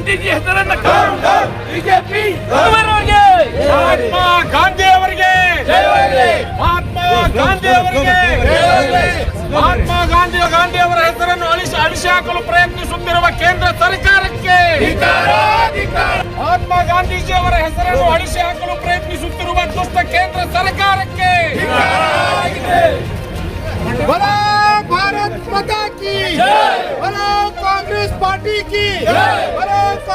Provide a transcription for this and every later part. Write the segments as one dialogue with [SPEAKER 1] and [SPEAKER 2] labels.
[SPEAKER 1] ಗಾಂಧೀಜಿ ಹೆಸರನ್ನ ಬಿಜೆಪಿ ಮಹಾತ್ಮ ಗಾಂಧಿ ಅವರಿಗೆ ಮಹಾತ್ಮ ಗಾಂಧಿ ಅವರಿಗೆ ಮಹಾತ್ಮ ಗಾಂಧಿ ಗಾಂಧಿ ಅವರ ಹೆಸರನ್ನು ಅಳಿಸಿ ಅಳಿಸಿ ಹಾಕಲು ಪ್ರಯತ್ನಿಸುತ್ತಿರುವ ಕೇಂದ್ರ ಸರ್ಕಾರಕ್ಕೆ ಮಹಾತ್ಮ ಗಾಂಧೀಜಿ ಅವರ ಹೆಸರನ್ನು ಅಳಿಸಿ ಹಾಕಲು ಪ್ರಯತ್ನಿಸುತ್ತಿರುವ ದುಷ್ಟ ಕೇಂದ್ರ ಸರ್ಕಾರಕ್ಕೆ
[SPEAKER 2] बोलो भारत माता की बोलो कांग्रेस पार्टी की बोलो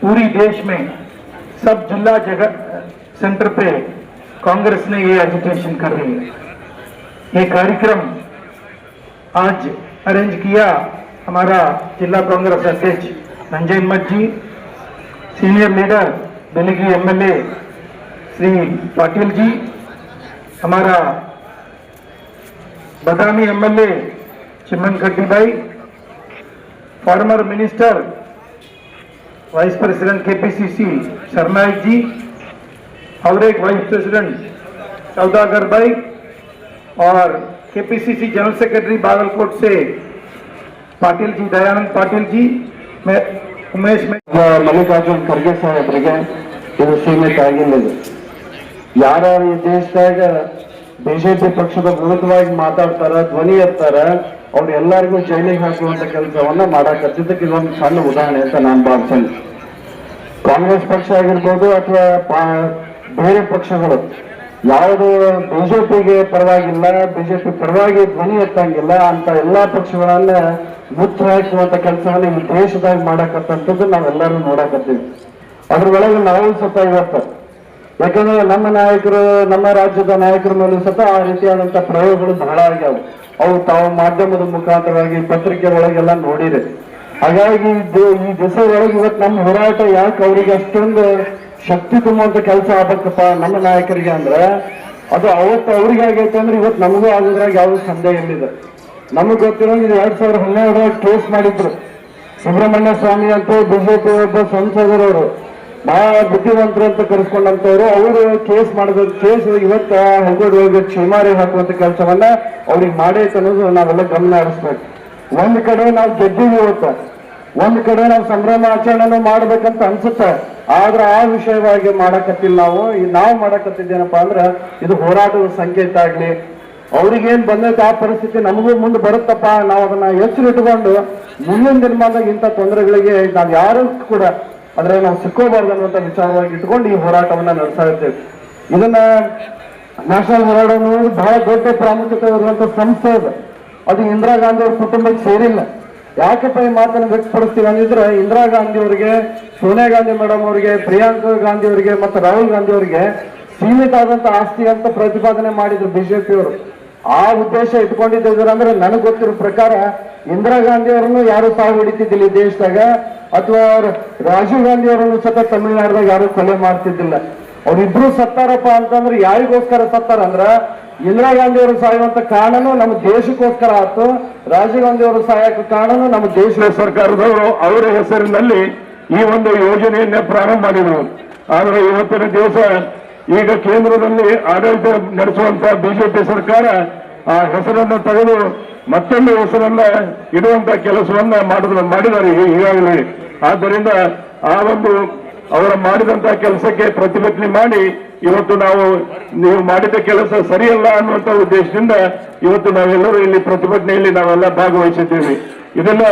[SPEAKER 3] पूरी देश में सब जिला जगह सेंटर पे कांग्रेस ने ये एजुटेशन कर रही है। ये कार्यक्रम आज अरेंज किया हमारा जिला कांग्रेस अध्यक्ष संजय मत ji senior leader Delhi MLA Shri Patil ji, हमारा बदामी एमएलए चिमन कड्डी भाई former minister vice president KPCC Sarnaik ji और एक वाइस प्रेसिडेंट सौदागर भाई और केपीसीसी जनरल सेक्रेटरी बागलकोट से पाटिल जी दयानंद पाटिल जी मैं उमेश में
[SPEAKER 4] ಮಲ್ಲಿಕಾರ್ಜುನ್ ಖರ್ಗೆ ಸಾಹೇಬರಿಗೆ ಇದು ಸೀಮಿತ ಆಗಿಲ್ಲ ಇದು ಯಾರ್ಯಾರು ಈ ದೇಶದಾಗ ಬಿಜೆಪಿ ಪಕ್ಷದ ವಿರುದ್ಧವಾಗಿ ಮಾತಾಡ್ತಾರ, ಧ್ವನಿ ಎತ್ತಾರ, ಅವ್ರು ಎಲ್ಲರಿಗೂ ಜೈಲಿಗೆ ಹಾಕುವಂತ ಕೆಲಸವನ್ನ ಮಾಡಾಕತ್ತಿದ್ದಕ್ಕೆ ಇದೊಂದು ಸಣ್ಣ ಉದಾಹರಣೆ ಅಂತ ನಾನು ಭಾವಿಸ್ತೇನೆ. ಕಾಂಗ್ರೆಸ್ ಪಕ್ಷ ಆಗಿರ್ಬೋದು ಅಥವಾ ಬೇರೆ ಪಕ್ಷಗಳು, ಯಾವುದು ಬಿಜೆಪಿಗೆ ಪರವಾಗಿಲ್ಲ, ಬಿಜೆಪಿ ಪರವಾಗಿ ಧ್ವನಿ ಎತ್ತಂಗಿಲ್ಲ ಅಂತ ಎಲ್ಲಾ ಪಕ್ಷಗಳನ್ನ ಮುಚ್ಚ ಹಾಕುವಂತ ಕೆಲಸವನ್ನ ಈ ದೇಶದಾಗ ಮಾಡಕತ್ತಂಥದ್ದು ನಾವೆಲ್ಲರೂ ನೋಡಕತ್ತೀವಿ. ಅದ್ರೊಳಗೆ ನಾವು ಸತ ಇವತ್ತು? ಯಾಕಂದ್ರೆ ನಮ್ಮ ನಾಯಕರು, ನಮ್ಮ ರಾಜ್ಯದ ನಾಯಕರ ಮೇಲೂ ಸತ ಆ ರೀತಿಯಾದಂತಹ ಪ್ರಯೋಗಗಳು ಬಹಳ ಆಗ್ಯಾವ. ಅವು ತಾವು ಮಾಧ್ಯಮದ ಮುಖಾಂತರವಾಗಿ ಪತ್ರಿಕೆ ಒಳಗೆಲ್ಲ ನೋಡಿದೆ. ಹಾಗಾಗಿ ಈ ದೇಶದೊಳಗೆ ಇವತ್ತು ನಮ್ಮ ಹೋರಾಟ ಯಾಕೆ ಅವರಿಗೆ ಅಷ್ಟೊಂದು ಶಕ್ತಿ ತುಂಬುವಂತ ಕೆಲಸ ಆಗ್ಬೇಕಪ್ಪ ನಮ್ಮ ನಾಯಕರಿಗೆ ಅಂದ್ರೆ, ಅದು ಅವತ್ತು ಅವ್ರಿಗೆ ಆಗೈತೆ ಅಂದ್ರೆ ಇವತ್ತು ನಮಗೂ ಆಗೋದ್ರಾಗ ಯಾವ ಸಂದೇಹ ಇಲ್ಲಿದೆ. ನಮಗ್ ಗೊತ್ತಿರೋಂಗೆ ಇದು ಎರಡ್ ಸಾವಿರದ ಹನ್ನೆರಡರಾಗ ಕೇಸ್ ಮಾಡಿದ್ರು. ಸುಬ್ರಹ್ಮಣ್ಯ ಸ್ವಾಮಿ ಅಂತ ಬಿಜೆಪಿ ಒಬ್ಬ ಸಂಸದರವರು ಬಹಳ ಬುದ್ಧಿವಂತರು ಅಂತ ಕರೆಸ್ಕೊಂಡಂತವ್ರು ಅವರು ಕೇಸ್ ಮಾಡಿದ ಕೇಸ್ ಇವತ್ತ ಹೆಗ್ಗೋಡಿಗೆ ಕ್ಷೇಮಾರಿ ಹಾಕುವಂತ ಕೆಲಸವನ್ನ ಅವ್ರಿಗೆ ಮಾಡೈತೆ ಅನ್ನೋದು ನಾವೆಲ್ಲ ಗಮನ ಹರಿಸ್ಬೇಕು. ಒಂದ್ ಕಡೆ ನಾವು ಗೆದ್ದೀವಿ ಇವತ್ತ, ಒಂದ್ ಕಡೆ ನಾವು ಸಂಭ್ರಮ ಆಚರಣೆನೂ ಮಾಡ್ಬೇಕಂತ ಅನ್ಸುತ್ತೆ. ಆದ್ರೆ ಆ ವಿಷಯವಾಗಿ ಮಾಡಕತ್ತಿಲ್ಲ ನಾವು. ನಾವು ಮಾಡಕತ್ತಿದ್ದೇನಪ್ಪ ಅಂದ್ರೆ, ಇದು ಹೋರಾಟದ ಸಂಕೇತ ಆಗ್ಲಿ. ಅವ್ರಿಗೇನ್ ಬಂದೈತೆ ಆ ಪರಿಸ್ಥಿತಿ ನಮಗೂ ಮುಂದೆ ಬರುತ್ತಪ್ಪ. ನಾವು ಅದನ್ನ ಎಚ್ಚರಿಟ್ಕೊಂಡು ಮುಂದಿನ ದಿನಮಾನದಾಗ ಇಂಥ ತೊಂದರೆಗಳಿಗೆ ನಾವು ಯಾರು ಕೂಡ ಅಂದ್ರೆ ನಾವು ಸಿಕ್ಕೋಬಾರ್ದು ಅನ್ನುವಂಥ ವಿಚಾರವಾಗಿ ಇಟ್ಕೊಂಡು ಈ ಹೋರಾಟವನ್ನ ನಡೆಸ್ತಾ ಇರ್ತೇವೆ. ಇದನ್ನ ನ್ಯಾಷನಲ್ ಹೋರಾಟ ಅನ್ನೋದು ಬಹಳ ದೊಡ್ಡ ಪ್ರಾಮುಖ್ಯತೆ ಇರುವಂತ ಸಂಸ್ಥೆ ಅದು. ಅದು ಇಂದಿರಾ ಗಾಂಧಿ ಅವ್ರ ಕುಟುಂಬಕ್ಕೆ ಸೇರಿಲ್ಲ. ಯಾಕಪ್ಪ ಈ ಮಾತನ್ನು ವ್ಯಕ್ತಪಡಿಸ್ತೀವಿ ಅಂದಿದ್ರೆ ಇಂದಿರಾ ಗಾಂಧಿ ಅವರಿಗೆ, ಸೋನಿಯಾ ಗಾಂಧಿ ಮೇಡಮ್ ಅವರಿಗೆ, ಪ್ರಿಯಾಂಕಾ ಗಾಂಧಿ ಅವರಿಗೆ ಮತ್ತು ರಾಹುಲ್ ಗಾಂಧಿ ಅವರಿಗೆ ಸೀಮಿತ ಆದಂತ ಆಸ್ತಿ ಅಂತ ಪ್ರತಿಪಾದನೆ ಮಾಡಿದ್ರು ಬಿಜೆಪಿ ಅವರು ಆ ಉದ್ದೇಶ ಇಟ್ಕೊಂಡಿದ್ದಾರೆ ಅಂದ್ರೆ ನನಗೆ ಗೊತ್ತಿರೋ ಪ್ರಕಾರ ಇಂದಿರಾ ಗಾಂಧಿ ಅವರನ್ನು ಯಾರು ಸಾವು ಹೊಡಿತಿದ್ದಿಲ್ಲ ಈ ದೇಶದಾಗ, ಅಥವಾ ರಾಜೀವ್ ಗಾಂಧಿ ಅವರನ್ನು ಸತ ತಮಿಳುನಾಡದಾಗ ಯಾರು ಕೊಲೆ ಮಾಡ್ತಿದ್ದಿಲ್ಲ. ಅವ್ರಿಬ್ರು ಸತ್ತಾರಪ್ಪ ಅಂತಂದ್ರೆ ಯಾರಿಗೋಸ್ಕರ ಸತ್ತಾರ ಅಂದ್ರ ಇಂದಿರಾ ಗಾಂಧಿ ಅವರು ಸಾಯುವಂತ ಕಾರಣನು ನಮ್ಮ ದೇಶಕ್ಕೋಸ್ಕರ ಆಯ್ತು ರಾಜೀವ್ ಗಾಂಧಿ ಅವರು ಸಾಯಕ್ಕೆ ಕಾರಣನು ನಮ್ಮ ದೇಶ
[SPEAKER 5] ಸರ್ಕಾರದವರು ಅವರ ಹೆಸರಿನಲ್ಲಿ ಈ ಒಂದು ಯೋಜನೆಯನ್ನ ಪ್ರಾರಂಭ ಮಾಡಿದರು. ಆದರೆ ಇವತ್ತಿನ ದಿವಸ ಈಗ ಕೇಂದ್ರದಲ್ಲಿ ಆಡಳಿತ ನಡೆಸುವಂತ ಬಿಜೆಪಿ ಸರ್ಕಾರ ಆ ಹೆಸರನ್ನು ತೆಗೆದು ಮತ್ತೊಂದು ಹೆಸರನ್ನ ಇಡುವಂತ ಕೆಲಸವನ್ನ ಮಾಡಿದ ಮಾಡಿದ್ದಾರೆ ಈಗಾಗಲೇ. ಆದ್ದರಿಂದ ಆ ಒಂದು ಅವರ ಮಾಡಿದಂತ ಕೆಲಸಕ್ಕೆ ಪ್ರತಿಭಟನೆ ಮಾಡಿ ಇವತ್ತು ನಾವು ನೀವು ಮಾಡಿದ ಕೆಲಸ ಸರಿಯಲ್ಲ ಅನ್ನುವಂತ ಉದ್ದೇಶದಿಂದ ಇವತ್ತು ನಾವೆಲ್ಲರೂ ಇಲ್ಲಿ ಪ್ರತಿಭಟನೆಯಲ್ಲಿ ನಾವೆಲ್ಲ ಭಾಗವಹಿಸುತ್ತೇವೆ ಇದನ್ನ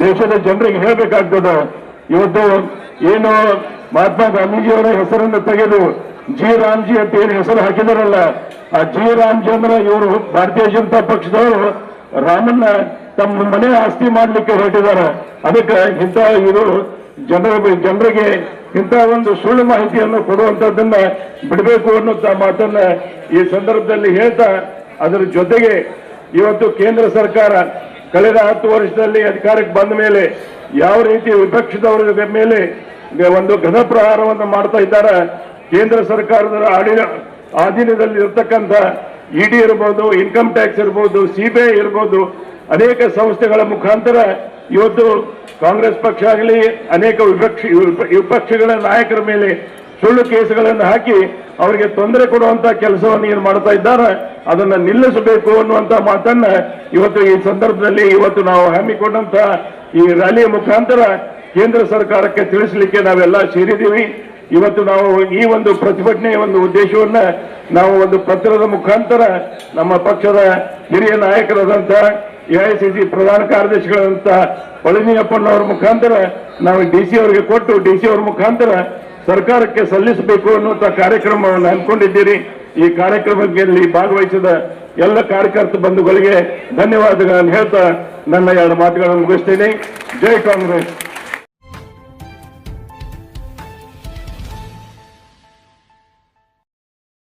[SPEAKER 5] ದೇಶದ ಜನರಿಗೆ ಹೇಳಬೇಕಾಗ್ತದೆ. ಇವತ್ತು ಏನು ಮಹಾತ್ಮ ಗಾಂಧೀಜಿಯವರ ಹೆಸರನ್ನು ತೆಗೆದು ಜಿ ರಾಮ್ಜಿ ಅಂತ ಏನು ಹೆಸರು ಹಾಕಿದಾರಲ್ಲ, ಆ ಜಿ ರಾಮ್ಜಿ ಅಂದ್ರೆ ಇವರು ಭಾರತೀಯ ಜನತಾ ಪಕ್ಷದವರು. ರಾಮನ್ನ ತಮ್ಮ ಮನೆ ಆಸ್ತಿ ಮಾಡ್ಲಿಕ್ಕೆ ಹೊರಟಿದ್ದಾರೆ. ಅದಕ್ಕೆ ಇಂಥ ಇದು ಜನರ ಜನರಿಗೆ ಇಂಥ ಒಂದು ಸುಳ್ಳು ಮಾಹಿತಿಯನ್ನು ಕೊಡುವಂತದ್ದನ್ನ ಬಿಡಬೇಕು ಅನ್ನುವಂತ ಮಾತನ್ನ ಈ ಸಂದರ್ಭದಲ್ಲಿ ಹೇಳ್ತಾ, ಅದರ ಜೊತೆಗೆ ಇವತ್ತು ಕೇಂದ್ರ ಸರ್ಕಾರ ಕಳೆದ ಹತ್ತು ವರ್ಷದಲ್ಲಿ ಅಧಿಕಾರಕ್ಕೆ ಬಂದ ಮೇಲೆ ಯಾವ ರೀತಿ ವಿಪಕ್ಷದವರ ಮೇಲೆ ಒಂದು ಗದ ಪ್ರಹಾರವನ್ನು ಮಾಡ್ತಾ ಇದ್ದಾರೆ. ಕೇಂದ್ರ ಸರ್ಕಾರದ ಆಡಿನ ಅಧೀನದಲ್ಲಿ ಇರತಕ್ಕಂಥ ಇಡಿ ಇರ್ಬೋದು, ಇನ್ಕಮ್ ಟ್ಯಾಕ್ಸ್ ಇರ್ಬೋದು, ಸಿಬಿಐ ಇರ್ಬೋದು, ಅನೇಕ ಸಂಸ್ಥೆಗಳ ಮುಖಾಂತರ ಇವತ್ತು ಕಾಂಗ್ರೆಸ್ ಪಕ್ಷ ಆಗಲಿ, ಅನೇಕ ವಿಪಕ್ಷ ವಿಪ- ವಿಪಕ್ಷಗಳ ನಾಯಕರ ಮೇಲೆ ಸುಳ್ಳು ಕೇಸುಗಳನ್ನು ಹಾಕಿ ಅವರಿಗೆ ತೊಂದರೆ ಕೊಡುವಂತ ಕೆಲಸವನ್ನು ಏನು ಮಾಡ್ತಾ ಇದ್ದಾರೆ, ಅದನ್ನು ನಿಲ್ಲಿಸಬೇಕು ಅನ್ನುವಂತ ಮಾತನ್ನ ಇವತ್ತು ಈ ಸಂದರ್ಭದಲ್ಲಿ ಇವತ್ತು ನಾವು ಹಮ್ಮಿಕೊಂಡಂತ ಈ ರ್ಯಾಲಿಯ ಮುಖಾಂತರ ಕೇಂದ್ರ ಸರ್ಕಾರಕ್ಕೆ ತಿಳಿಸಲಿಕ್ಕೆ ನಾವೆಲ್ಲ ಸೇರಿದ್ದೀವಿ. ಇವತ್ತು ನಾವು ಈ ಒಂದು ಪ್ರತಿಭಟನೆಯ ಒಂದು ಉದ್ದೇಶವನ್ನ ನಾವು ಒಂದು ಪತ್ರದ ಮುಖಾಂತರ ನಮ್ಮ ಪಕ್ಷದ ಹಿರಿಯ ನಾಯಕರಾದಂತಹ ಎಐಸಿಸಿ ಪ್ರಧಾನ ಕಾರ್ಯದರ್ಶಿಗಳಾದಂತ ಪಳನಿಯಪ್ಪನವರ ಮುಖಾಂತರ ನಾವು ಡಿ ಸಿ ಅವರಿಗೆ ಕೊಟ್ಟು, ಡಿ ಸಿ ಅವರ ಮುಖಾಂತರ ಸರ್ಕಾರಕ್ಕೆ ಸಲ್ಲಿಸಬೇಕು ಅನ್ನುವಂತ ಕಾರ್ಯಕ್ರಮವನ್ನು ಹಮ್ಮಿಕೊಂಡಿದ್ದೀರಿ. ಈ ಕಾರ್ಯಕ್ರಮದಲ್ಲಿ ಭಾಗವಹಿಸಿದ ಎಲ್ಲ ಕಾರ್ಯಕರ್ತ ಬಂಧುಗಳಿಗೆ ಧನ್ಯವಾದಗಳನ್ನು ಹೇಳ್ತಾ ನನ್ನ ಎರಡು ಮಾತುಗಳನ್ನು ಮುಗಿಸ್ತೇನೆ. ಜೈ ಕಾಂಗ್ರೆಸ್.